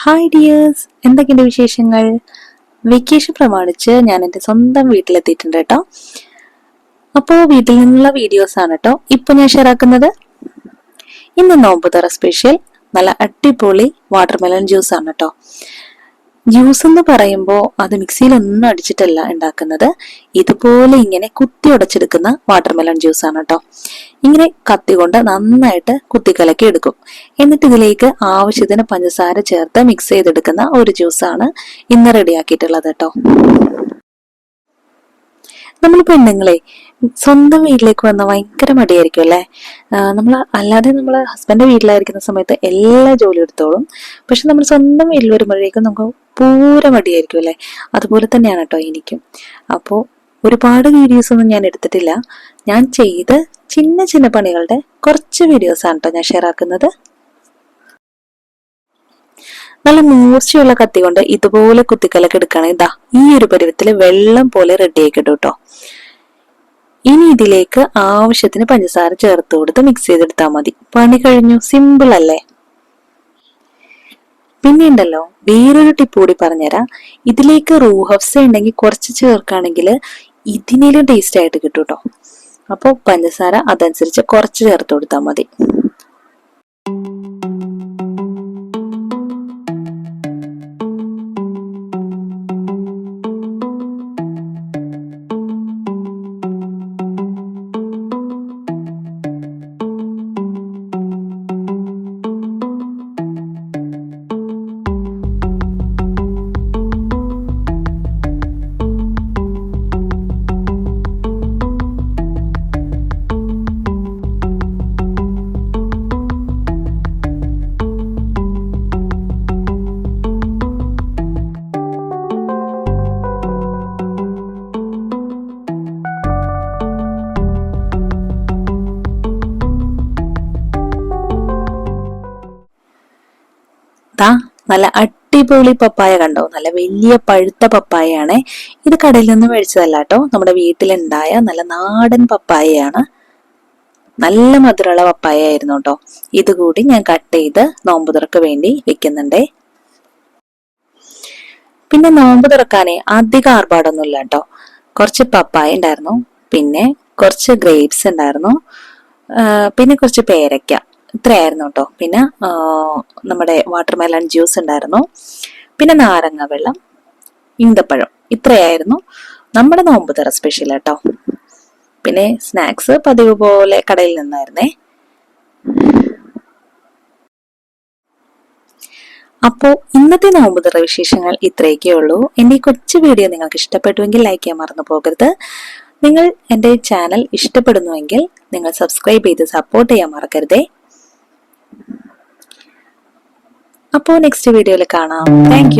Hi dears എന്തൊക്കെയുണ്ട് വിശേഷങ്ങൾ? Vacation പ്രമാണിച്ച് ഞാൻ എന്റെ സ്വന്തം വീട്ടിലെത്തിയിട്ടുണ്ട് കേട്ടോ. അപ്പോൾ വീട്ടിൽ നിന്നുള്ള വീഡിയോസ് ആണ് കേട്ടോ. ഇപ്പൊ ഞാൻ ഷെയർ ആക്കുന്നത് ഇന്ന് നോമ്പ് തുറ സ്പെഷ്യൽ നല്ല അടിപൊളി വാട്ടർമെലൺ ജ്യൂസ് ആണ് കേട്ടോ. ജ്യൂസ് എന്ന് പറയുമ്പോൾ അത് മിക്സിയിൽ ഒന്നും അടിച്ചിട്ടല്ല ഉണ്ടാക്കുന്നത്. ഇതുപോലെ ഇങ്ങനെ കുത്തി ഉടച്ചെടുക്കുന്ന വാട്ടർമെലൺ ജ്യൂസ് ആണ് കേട്ടോ. ഇങ്ങനെ കത്തി കൊണ്ട് നന്നായിട്ട് കുത്തിക്കലക്കി എടുക്കും. എന്നിട്ട് ഇതിലേക്ക് ആവശ്യത്തിന് പഞ്ചസാര ചേർത്ത് മിക്സ് ചെയ്തെടുക്കുന്ന ഒരു ജ്യൂസ് ആണ് ഇന്ന് റെഡിയാക്കിയിട്ടുള്ളത് കേട്ടോ. നമ്മൾ പെണ്ണുങ്ങളെ സ്വന്തം വീട്ടിലേക്ക് വന്ന ഭയങ്കര മടിയായിരിക്കും അല്ലേ? നമ്മൾ അല്ലാതെ നമ്മൾ ഹസ്ബൻഡ് വീട്ടിലായിരിക്കുന്ന സമയത്ത് എല്ലാ ജോലി എടുത്തോളും. പക്ഷെ നമ്മൾ സ്വന്തം വീട്ടിൽ വരുമ്പോഴേക്കും നമുക്ക് പൂര മടിയായിരിക്കും അല്ലേ? അതുപോലെ തന്നെയാണ് കേട്ടോ എനിക്കും. അപ്പോൾ ഒരുപാട് വീഡിയോസ് ഒന്നും ഞാൻ എടുത്തിട്ടില്ല. ഞാൻ ചെയ്ത് ചിന്ന ചിന്ന പണികളുടെ കുറച്ച് വീഡിയോസ് ആണ് കേട്ടോ ഞാൻ ഷെയർ ആക്കുന്നത്. നല്ല മൂർച്ചയുള്ള കത്തി കൊണ്ട് ഇതുപോലെ കുത്തിക്കലൊക്കെ എടുക്കുകയാണെങ്കിൽ ഇതാ ഈ ഒരു പരുവത്തിൽ വെള്ളം പോലെ റെഡി ആക്കി കേട്ടോ. ഇനി ഇതിലേക്ക് ആവശ്യത്തിന് പഞ്ചസാര ചേർത്ത് കൊടുത്ത് മിക്സ് ചെയ്തെടുത്താൽ മതി. പണി കഴിഞ്ഞു. സിമ്പിൾ അല്ലേ? പിന്നെ ഉണ്ടല്ലോ വേറൊരു ടിപ്പ് കൂടി പറഞ്ഞുതരാം. ഇതിലേക്ക് റൂഹഫ്സ ഉണ്ടെങ്കിൽ കുറച്ച് ചേർക്കുകയാണെങ്കിൽ ഇതിനേലും ടേസ്റ്റ് ആയിട്ട് കിട്ടും കേട്ടോ അപ്പോൾ പഞ്ചസാര അതനുസരിച്ച് കുറച്ച് ചേർത്ത് കൊടുത്താൽ മതി. ദാ നല്ല അടിപൊളി പപ്പായ കണ്ടോ? നല്ല വലിയ പഴുത്ത പപ്പായയാണ്. ഇത് കടയിൽ നിന്ന് മേടിച്ചതല്ല കേട്ടോ നമ്മുടെ വീട്ടിലുണ്ടായ നല്ല നാടൻ പപ്പായയാണ്. നല്ല മധുരമുള്ള പപ്പായ ആയിരുന്നു കേട്ടോ ഇതുകൂടി ഞാൻ കട്ട് ചെയ്ത് നോമ്പ് തുറക്ക് വേണ്ടി വെക്കുന്നുണ്ടേ. പിന്നെ നോമ്പ് തുറക്കാനേ അധികം ആർഭാടൊന്നുമില്ല കേട്ടോ കുറച്ച് പപ്പായ ഉണ്ടായിരുന്നു. പിന്നെ കുറച്ച് ഗ്രേപ്സ് ഉണ്ടായിരുന്നു. പിന്നെ കുറച്ച് പേരയ്ക്ക ഇത്രയായിരുന്നു കേട്ടോ. പിന്നെ നമ്മുടെ വാട്ടർമെലൺ ജ്യൂസ് ഉണ്ടായിരുന്നു. പിന്നെ നാരങ്ങ വെള്ളം ഈന്തപ്പഴം ഇത്രയായിരുന്നു. നമ്മുടെ നോമ്പ് തറ സ്പെഷ്യൽ കേട്ടോ പിന്നെ സ്നാക്സ് പതിവ് പോലെ കടയിൽ നിന്നായിരുന്നേ. അപ്പോൾ ഇന്നത്തെ നോമ്പുതറ വിശേഷങ്ങൾ ഇത്രയൊക്കെ ഉള്ളൂ. എന്റെ ഈ കൊച്ചു വീഡിയോ നിങ്ങൾക്ക് ഇഷ്ടപ്പെട്ടുവെങ്കിൽ ലൈക്ക് ചെയ്യാൻ മറന്നു പോകരുത്. നിങ്ങൾ എന്റെ ചാനൽ ഇഷ്ടപ്പെടുന്നുവെങ്കിൽ നിങ്ങൾ സബ്സ്ക്രൈബ് ചെയ്ത് സപ്പോർട്ട് ചെയ്യാൻ മറക്കരുതേ. അപ്പോൾ നെക്സ്റ്റ് വീഡിയോയിൽ കാണാം. താങ്ക്